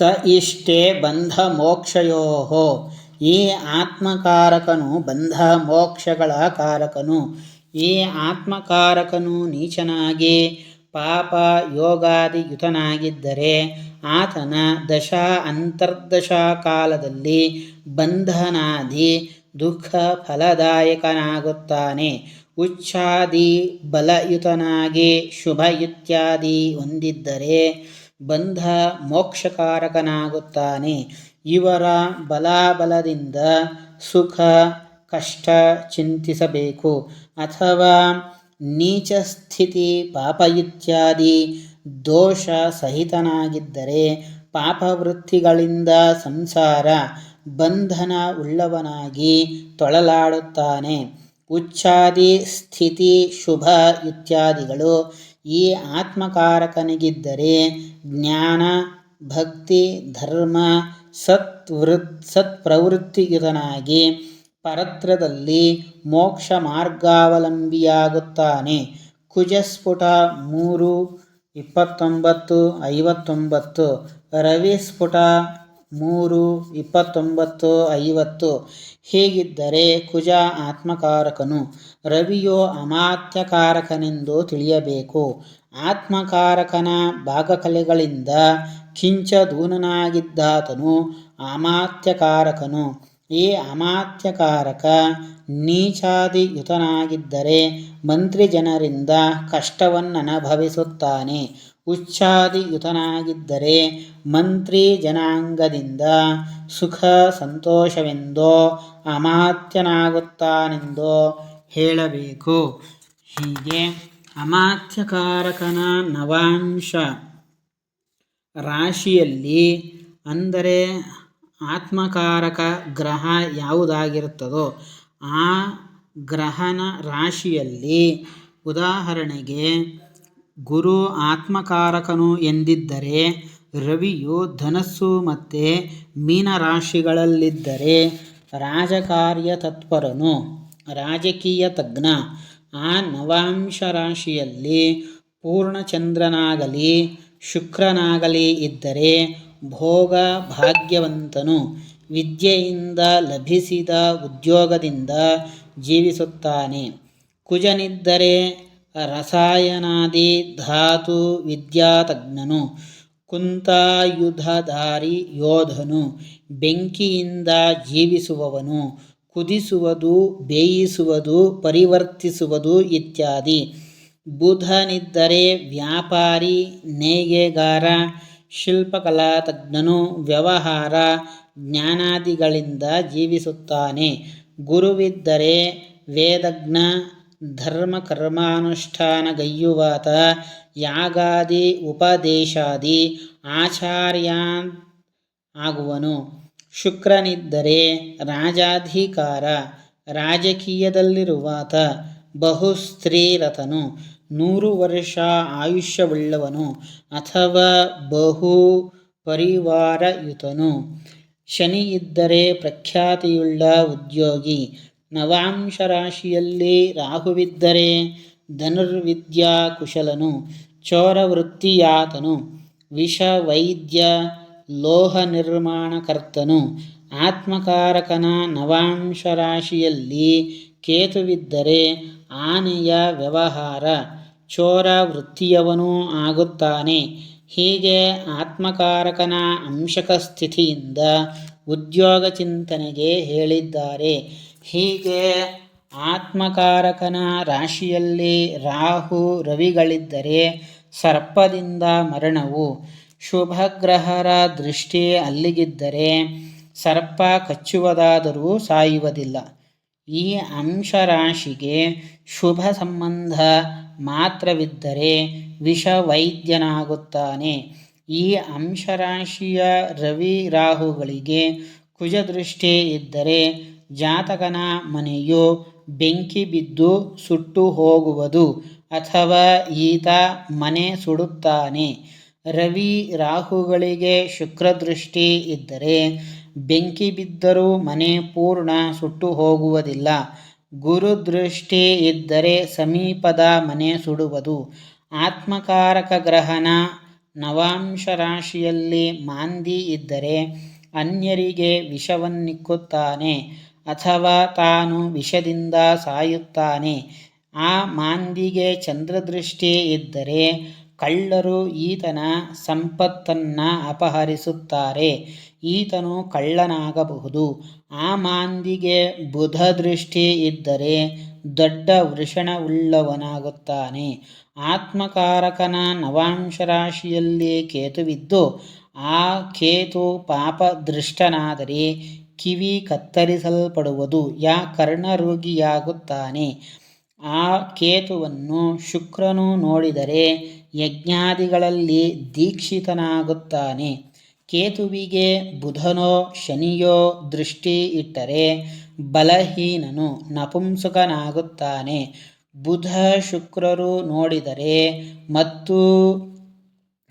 ಸ ಇಷ್ಟೇ ಬಂಧ ಮೋಕ್ಷಯೋ ಈ ಆತ್ಮಕಾರಕನು ಬಂಧ ಮೋಕ್ಷಗಳ ಕಾರಕನು. ಈ ಆತ್ಮಕಾರಕನು ನೀಚನಾಗಿ ಪಾಪ ಯೋಗಾದಿಯುತನಾಗಿದ್ದರೆ ಆತನ ದಶಾ ಅಂತರ್ದಶಾ ಕಾಲದಲ್ಲಿ ಬಂಧನಾದಿ ದುಃಖ ಫಲದಾಯಕನಾಗುತ್ತಾನೆ ಉಚ್ಛಾದಿ ಬಲಯುತನಾಗಿ ಶುಭ ಇತ್ಯಾದಿ ಹೊಂದಿದ್ದರೆ ಬಂಧ ಮೋಕ್ಷಕಾರಕನಾಗುತ್ತಾನೆ. ಇವರ ಬಲಾಬಲದಿಂದ ಸುಖ, ಕಷ್ಟ ಚಿಂತಿಸಬೇಕು. ಅಥವಾ ನೀಚ ಸ್ಥಿತಿ, ಪಾಪ ಇತ್ಯಾದಿ ದೋಷ ಸಹಿತನಾಗಿದ್ದರೆ ಪಾಪವೃತ್ತಿಗಳಿಂದ ಸಂಸಾರ ಬಂಧನ ಉಳ್ಳವನಾಗಿ ತೊಳಲಾಡುತ್ತಾನೆ. ಉಚ್ಚಾದಿ ಸ್ಥಿತಿ, ಶುಭ ಇತ್ಯಾದಿಗಳು ಈ ಆತ್ಮಕಾರಕನಿಗಿದ್ದರೆ ಜ್ಞಾನ, ಭಕ್ತಿ, ಧರ್ಮ, ಸತ್ವೃತ್, ಸತ್ಪ್ರವೃತ್ತಿಯುತನಾಗಿ ಪರತ್ರದಲ್ಲಿ ಮೋಕ್ಷ ಮಾರ್ಗಾವಲಂಬಿಯಾಗುತ್ತಾನೆ. ಕುಜಸ್ಫುಟ ಮೂರು, ಇಪ್ಪತ್ತೊಂಬತ್ತು, ಐವತ್ತೊಂಬತ್ತು. ರವಿಸ್ಫುಟ ಮೂರು, ಇಪ್ಪತ್ತೊಂಬತ್ತು, ಐವತ್ತು. ಹೀಗಿದ್ದರೆ ಕುಜ ಆತ್ಮಕಾರಕನು. ರವಿಯೋ ಅಮಾತ್ಯಕಾರಕನೆಂದು ತಿಳಿಯಬೇಕು. ಆತ್ಮಕಾರಕನ ಭಾಗಕಲೆಗಳಿಂದ ಕಿಂಚ ದೂನನಾಗಿದ್ದಾತನು ಅಮಾತ್ಯಕಾರಕನು. ಈ ಅಮಾತ್ಯಕಾರಕ ನೀಚಾದಿಯುತನಾಗಿದ್ದರೆ ಮಂತ್ರಿ ಜನರಿಂದ ಕಷ್ಟವನ್ನನುಭವಿಸುತ್ತಾನೆ. ಉಚ್ಚಾದಿಯುತನಾಗಿದ್ದರೆ ಮಂತ್ರಿ ಜನಾಂಗದಿಂದ ಸುಖ ಸಂತೋಷವೆಂದೋ ಅಮಾತ್ಯನಾಗುತ್ತಾನೆಂದೋ ಹೇಳಬೇಕು. ಹೀಗೆ ಅಮಾತ್ಯಕಾರಕನ ನವಾಂಶ ರಾಶಿಯಲ್ಲಿ ಅಂದರೆ ಆತ್ಮಕಾರಕ ಗ್ರಹ ಯಾವುದಾಗಿರುತ್ತದೋ ಆ ಗ್ರಹನ ರಾಶಿಯಲ್ಲಿ ಉದಾಹರಣೆಗೆ ಗುರು ಆತ್ಮಕಾರಕನು ಎಂದಿದ್ದರೆ ರವಿಯು ಧನಸ್ಸು ಮತ್ತು ಮೀನರಾಶಿಗಳಲ್ಲಿದ್ದರೆ ರಾಜಕಾರ್ಯ ತತ್ಪರನು ರಾಜಕೀಯ ತಜ್ಞ. ಆ ನವಾಂಶ ರಾಶಿಯಲ್ಲಿ ಪೂರ್ಣಚಂದ್ರನಾಗಲಿ, ಶುಕ್ರನಾಗಲಿ ಇದ್ದರೆ ಭೋಗ ಭಾಗ್ಯವಂತನು. ವಿದ್ಯೆಯಿಂದ ಲಭಿಸಿದ ಉದ್ಯೋಗದಿಂದ ಜೀವಿಸುತ್ತಾನೆ. ಕುಜನಿದ್ದರೆ ರಸಾಯನಾದಿ ಧಾತು ವಿದ್ಯಾತಜ್ಞನು, ಕುಂತಾಯುಧಧಾರಿ ಯೋಧನು, ಬೆಂಕಿಯಿಂದ ಜೀವಿಸುವವನು, ಕುದಿಸುವುದು, ಬೇಯಿಸುವುದು, ಪರಿವರ್ತಿಸುವುದು ಇತ್ಯಾದಿ. ಬುಧನಿದ್ದರೆ ವ್ಯಾಪಾರಿ, ನೇಯ್ಗೆಗಾರ, ಶಿಲ್ಪಕಲಾತಜ್ಞನು, ವ್ಯವಹಾರ, ಜ್ಞಾನಾದಿಗಳಿಂದ ಜೀವಿಸುತ್ತಾನೆ. ಗುರುವಿದ್ದರೆ ವೇದಜ್ಞ ಧರ್ಮ ಕರ್ಮಾನುಷ್ಠಾನಗೈಯುವಾತ ಯಾಗಾದಿ ಉಪದೇಶಾದಿ ಆಚಾರ್ಯಾನ್ ಆಗುವನು. ಶುಕ್ರನಿದ್ದರೆ ರಾಜಾಧಿಕಾರ ರಾಜಕೀಯದಲ್ಲಿರುವಾತ ಬಹುಸ್ತ್ರೀರಥನು. ನೂರು ವರ್ಷ ಆಯುಷ್ಯವುಳ್ಳವನು ಅಥವಾ ಬಹು ಪರಿವಾರಯುತನು. ಶನಿ ಇದ್ದರೆ ಪ್ರಖ್ಯಾತಿಯುಳ್ಳ ಉದ್ಯೋಗಿ ನವಾಂಶ ರಾಶಿಯಲ್ಲಿ ರಾಹುವಿದ್ದರೆ ಧನುರ್ವಿದ್ಯಾ ಕುಶಲನು, ಚೋರವೃತ್ತಿಯಾತನು, ವಿಷವೈದ್ಯ ಲೋಹ ನಿರ್ಮಾಣಕರ್ತನು ಆತ್ಮಕಾರಕನ ನವಾಂಶ ರಾಶಿಯಲ್ಲಿ ಕೇತುವಿದ್ದರೆ ಆನೆಯ ವ್ಯವಹಾರ ಚೋರ ವೃತ್ತಿಯವನೂ ಆಗುತ್ತಾನೆ. ಹೀಗೆ ಆತ್ಮಕಾರಕನ ಅಂಶಕ ಸ್ಥಿತಿಯಿಂದ ಉದ್ಯೋಗ ಚಿಂತನೆಗೆ ಹೇಳಿದ್ದಾರೆ. ಹೀಗೆ ಆತ್ಮಕಾರಕನ ರಾಶಿಯಲ್ಲಿ ರಾಹು ರವಿಗಳಿದ್ದರೆ ಸರ್ಪದಿಂದ ಮರಣವು ಶುಭಗ್ರಹರ ದೃಷ್ಟಿ ಅಲ್ಲಿಗಿದ್ದರೆ ಸರ್ಪ ಕಚ್ಚುವುದಾದರೂ ಸಾಯುವುದಿಲ್ಲ. ಈ ಅಂಶರಾಶಿಗೆ ಶುಭ ಸಂಬಂಧ ಮಾತ್ರವಿದ್ದರೆ ವಿಷವೈದ್ಯನಾಗುತ್ತಾನೆ. ಈ ಅಂಶರಾಶಿಯ ರವಿ ರಾಹುಗಳಿಗೆ ಕುಜದೃಷ್ಟಿ ಇದ್ದರೆ ಜಾತಕನ ಮನೆಯು ಬೆಂಕಿ ಬಿದ್ದು ಸುಟ್ಟು ಹೋಗುವುದು ಅಥವಾ ಈತ ಮನೆ ಸುಡುತ್ತಾನೆ. ರವಿ ರಾಹುಗಳಿಗೆ ಶುಕ್ರದೃಷ್ಟಿ ಇದ್ದರೆ ಬೆಂಕಿ ಬಿದ್ದರೂ ಮನೆ ಪೂರ್ಣ ಸುಟ್ಟು ಹೋಗುವುದಿಲ್ಲ. ಗುರುದೃಷ್ಟಿ ಇದ್ದರೆ ಸಮೀಪದ ಮನೆ ಸುಡುವುದು. ಆತ್ಮಕಾರಕ ಗ್ರಹಣ ನವಾಂಶ ರಾಶಿಯಲ್ಲಿ ಮಾಂದಿ ಇದ್ದರೆ ಅನ್ಯರಿಗೆ ವಿಷವನ್ನಿಕ್ಕುತ್ತಾನೆ ಅಥವಾ ತಾನು ವಿಷದಿಂದ ಸಾಯುತ್ತಾನೆ. ಆ ಮಾಂದಿಗೆ ಚಂದ್ರದೃಷ್ಟಿ ಇದ್ದರೆ ಕಳ್ಳರು ಈತನ ಸಂಪತ್ತನ್ನು ಅಪಹರಿಸುತ್ತಾರೆ. ಈತನು ಕಳ್ಳನಾಗಬಹುದು. ಆ ಮಾಂದಿಗೆ ಬುಧ ದೃಷ್ಟಿ ಇದ್ದರೆ ದೊಡ್ಡ ವೃಷಣವುಳ್ಳವನಾಗುತ್ತಾನೆ. ಆತ್ಮಕಾರಕನ ನವಾಂಶ ರಾಶಿಯಲ್ಲಿ ಕೇತುವಿದ್ದು ಆ ಕೇತು ಪಾಪ ದೃಷ್ಟನಾದರೆ ಕಿವಿ ಕತ್ತರಿಸಲ್ಪಡುವುದು ಯಾ ಕರ್ಣರೋಗಿಯಾಗುತ್ತಾನೆ? ಆ ಕೇತುವನ್ನು ಶುಕ್ರನು ನೋಡಿದರೆ ಯಜ್ಞಾದಿಗಳಲ್ಲಿ ದೀಕ್ಷಿತನಾಗುತ್ತಾನೆ. ಕೇತುವಿಗೆ ಬುಧನೋ ಶನಿಯೋ ದೃಷ್ಟಿ ಇಟ್ಟರೆ ಬಲಹೀನನು ನಪುಂಸಕನಾಗುತ್ತಾನೆ. ಬುಧ ಶುಕ್ರರು ನೋಡಿದರೆ ಮತ್ತು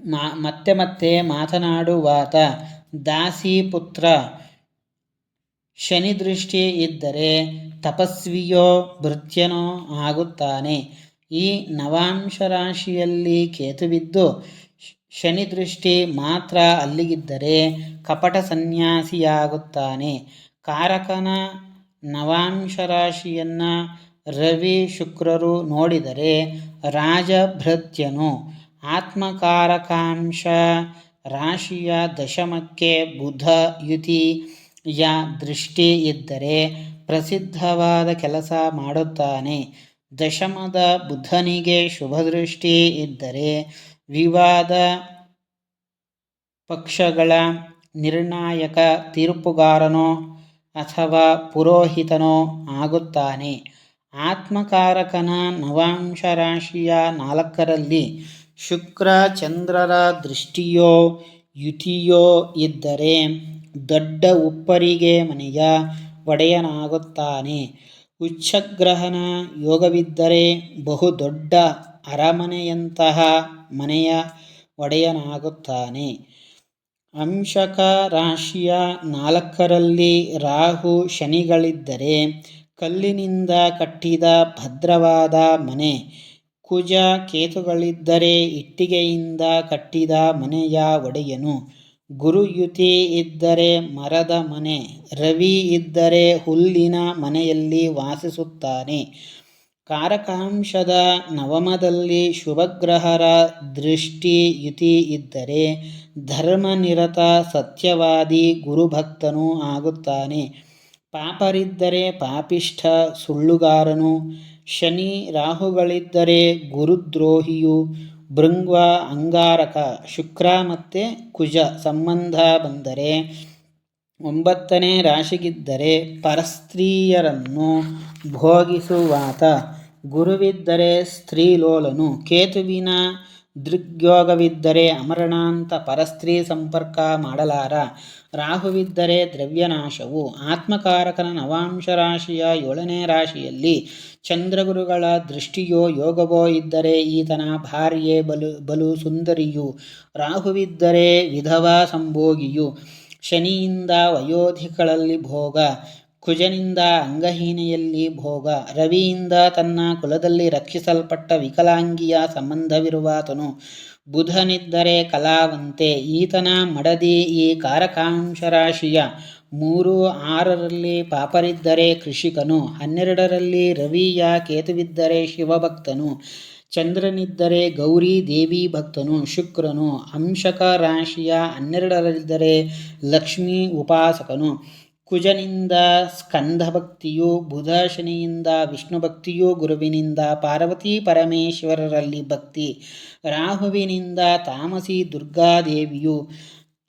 ಮತ್ತೆ ಮತ್ತೆ ಮಾತನಾಡುವಾತ, ದಾಸಿ ಪುತ್ರ ಶನಿ ದೃಷ್ಟಿ ಇದ್ದರೆ ತಪಸ್ವಿಯೋ ಭೃತ್ಯನೋ ಆಗುತ್ತಾನೆ. ಈ ನವಾಂಶ ರಾಶಿಯಲ್ಲಿ ಕೇತುವಿದ್ದು ಶನಿ ದೃಷ್ಟಿ ಮಾತ್ರ ಅಲ್ಲಿಗಿದ್ದರೆ ಕಪಟ ಸನ್ಯಾಸಿಯಾಗುತ್ತಾನೆ. ಕಾರಕನ ನವಾಂಶ ರಾಶಿಯನ್ನು ರವಿ ಶುಕ್ರರು ನೋಡಿದರೆ ರಾಜಭೃತ್ಯನು ಆತ್ಮಕಾರಕಾಂಶ ರಾಶಿಯ ದಶಮಕ್ಕೆ ಬುಧ ಯುತಿಯ ದೃಷ್ಟಿ ಇದ್ದರೆ ಪ್ರಸಿದ್ಧವಾದ ಕೆಲಸ ಮಾಡುತ್ತಾನೆ. ದಶಮದ ಬುಧನಿಗೆ ಶುಭ ದೃಷ್ಟಿ ಇದ್ದರೆ ವಿವಾದ ಪಕ್ಷಗಳ ನಿರ್ಣಾಯಕ ತೀರ್ಪುಗಾರನೋ ಅಥವಾ ಪುರೋಹಿತನೋ ಆಗುತ್ತಾನೆ. ಆತ್ಮಕಾರಕನ ನವಾಂಶ ರಾಶಿಯ ನಾಲ್ಕರಲ್ಲಿ ಶುಕ್ರ ಚಂದ್ರರ ದೃಷ್ಟಿಯೋ ಯುತಿಯೋ ಇದ್ದರೆ ದೊಡ್ಡ ಉಪ್ಪರಿಗೆ ಮನೆಯ ಒಡೆಯನಾಗುತ್ತಾನೆ. ಉಚ್ಚಗ್ರಹನ ಯೋಗವಿದ್ದರೆ ಬಹುದೊಡ್ಡ ಅರಮನೆಯಂತಹ ಮನೆಯ ಒಡೆಯನಾಗುತ್ತಾನೆ. ಅಂಶಕ ರಾಶಿಯ ನಾಲ್ಕರಲ್ಲಿ ರಾಹು ಶನಿಗಳಿದ್ದರೆ ಕಲ್ಲಿನಿಂದ ಕಟ್ಟಿದ ಭದ್ರವಾದ ಮನೆ ಕುಜ ಕೇತುಗಳಿದ್ದರೆ ಇಟ್ಟಿಗೆಯಿಂದ ಕಟ್ಟಿದ ಮನೆಯ ಒಡೆಯನು. ಗುರುಯುತಿ ಇದ್ದರೆ ಮರದ ಮನೆ, ರವಿ ಇದ್ದರೆ ಹುಲ್ಲಿನ ಮನೆಯಲ್ಲಿ ವಾಸಿಸುತ್ತಾನೆ. ಕಾರಕಾಂಶದ ನವಮದಲ್ಲಿ ಶುಭಗ್ರಹರ ದೃಷ್ಟಿ ಯುತಿ ಇದ್ದರೆ ಧರ್ಮನಿರತ ಸತ್ಯವಾದಿ ಗುರುಭಕ್ತನೂ ಆಗುತ್ತಾನೆ. ಪಾಪರಿದ್ದರೆ ಪಾಪಿಷ್ಠ ಸುಳ್ಳುಗಾರನು ಶನಿ ರಾಹುಗಳಿದ್ದರೆ ಗುರುದ್ರೋಹಿಯು ಭೃಂಗ್ವ, ಅಂಗಾರಕ, ಶುಕ್ರ ಮತ್ತು ಕುಜ ಸಂಬಂಧ ಬಂದರೆ ಒಂಬತ್ತನೇ ರಾಶಿಗಿದ್ದರೆ ಪರಸ್ತ್ರೀಯರನ್ನು ಭೋಗಿಸುವಾತ. ಗುರುವಿದ್ದರೆ ಸ್ತ್ರೀಲೋಲನು ಕೇತುವಿನ ದೃಗ್ಯೋಗವಿದ್ದರೆ ಅಮರಣಾಂತ ಪರಸ್ತ್ರೀ ಸಂಪರ್ಕ ಮಾಡಲಾರ. ರಾಹುವಿದ್ದರೆ ದ್ರವ್ಯನಾಶವು. ಆತ್ಮಕಾರಕನ ನವಾಂಶ ರಾಶಿಯ ಏಳನೇ ರಾಶಿಯಲ್ಲಿ ಚಂದ್ರಗುರುಗಳ ದೃಷ್ಟಿಯೋ ಯೋಗವೋ ಇದ್ದರೆ ಈತನ ಭಾರ್ಯೆ ಬಲು ಬಲು ಸುಂದರಿಯು. ರಾಹುವಿದ್ದರೆ ವಿಧವಾ ಸಂಭೋಗಿಯು. ಶನಿಯಿಂದ ವಯೋಧಿಗಳಲ್ಲಿ ಭೋಗ. ಕುಜನಿಂದ ಅಂಗಹೀನೆಯಲ್ಲಿ ಭೋಗ, ರವಿಯಿಂದ ತನ್ನ ಕುಲದಲ್ಲಿ ರಕ್ಷಿಸಲ್ಪಟ್ಟ ವಿಕಲಾಂಗಿಯ ಸಂಬಂಧವಿರುವಾತನು. ಬುಧನಿದ್ದರೆ ಕಲಾವಂತೆ, ಈತನ ಮಡದಿ ಈ ಕಾರಕಾಂಶ ರಾಶಿಯ ಮೂರು, ಆರರಲ್ಲಿ ಪಾಪರಿದ್ದರೆ ಕೃಷಿಕನು, ಹನ್ನೆರಡರಲ್ಲಿ ರವಿಯ ಕೇತುವಿದ್ದರೆ ಶಿವಭಕ್ತನು, ಚಂದ್ರನಿದ್ದರೆ ಗೌರಿ ದೇವಿ ಭಕ್ತನು, ಶುಕ್ರನು, ಅಂಶಕ ರಾಶಿಯ ಹನ್ನೆರಡರಲ್ಲಿದ್ದರೆ ಲಕ್ಷ್ಮೀ ಉಪಾಸಕನು. ಕುಜನಿಂದ ಸ್ಕಂಧ ಭಕ್ತಿಯು ಬುಧ ಶನಿಯಿಂದ ವಿಷ್ಣು ಭಕ್ತಿಯು ಗುರುವಿನಿಂದ ಪಾರ್ವತಿ ಪರಮೇಶ್ವರರಲ್ಲಿ ಭಕ್ತಿ, ರಾಹುವಿನಿಂದ ತಾಮಸಿ ದುರ್ಗಾದೇವಿಯು,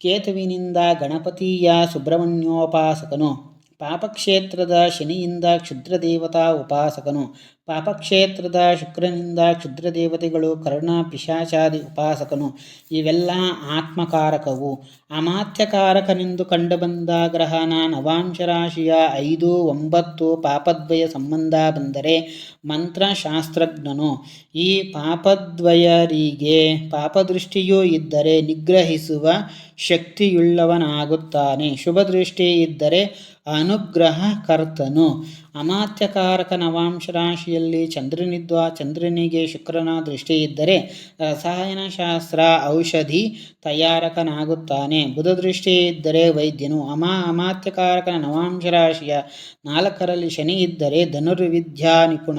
ಕೇತುವಿನಿಂದ ಗಣಪತಿಯ ಸುಬ್ರಹ್ಮಣ್ಯೋಪಾಸಕನು. ಪಾಪಕ್ಷೇತ್ರದ ಶನಿಯಿಂದ ಕ್ಷುದ್ರದೇವತಾ ಉಪಾಸಕನು. ಪಾಪಕ್ಷೇತ್ರದ ಶುಕ್ರನಿಂದ ಕ್ಷುದ್ರ ದೇವತೆಗಳು ಕರ್ಣ ಪಿಶಾಚಾದಿ ಉಪಾಸಕನು. ಇವೆಲ್ಲ ಆತ್ಮಕಾರಕವು. ಅಮಾತ್ಯಕಾರಕನೆಂದು ಕಂಡುಬಂದ ಗ್ರಹನ ನವಾಂಶರಾಶಿಯ ಐದು, ಒಂಬತ್ತು ಪಾಪದ್ವಯ ಸಂಬಂಧ ಬಂದರೆ ಮಂತ್ರಶಾಸ್ತ್ರಜ್ಞನು. ಈ ಪಾಪದ್ವಯರಿಗೆ ಪಾಪದೃಷ್ಟಿಯೂ ಇದ್ದರೆ ನಿಗ್ರಹಿಸುವ ಶಕ್ತಿಯುಳ್ಳವನಾಗುತ್ತಾನೆ. ಶುಭದೃಷ್ಟಿ ಇದ್ದರೆ ಅನುಗ್ರಹ ಕರ್ತನು ಅಮಾತ್ಯಕಾರಕ ನವಾಂಶ ರಾಶಿಯಲ್ಲಿ ಚಂದ್ರನಿದ್ವಾ, ಚಂದ್ರನಿಗೆ ಶುಕ್ರನ ದೃಷ್ಟಿ ಇದ್ದರೆ ರಸಾಯನಶಾಸ್ತ್ರ, ಔಷಧಿ ತಯಾರಕನಾಗುತ್ತಾನೆ. ಬುಧ ದೃಷ್ಟಿ ಇದ್ದರೆ ವೈದ್ಯನು ಅಮಾ, ಅಮಾತ್ಯಕಾರಕನ ನವಾಂಶ ರಾಶಿಯ ನಾಲ್ಕರಲ್ಲಿ ಶನಿ ಇದ್ದರೆ ಧನುರ್ವಿದ್ಯಾ ನಿಪುಣ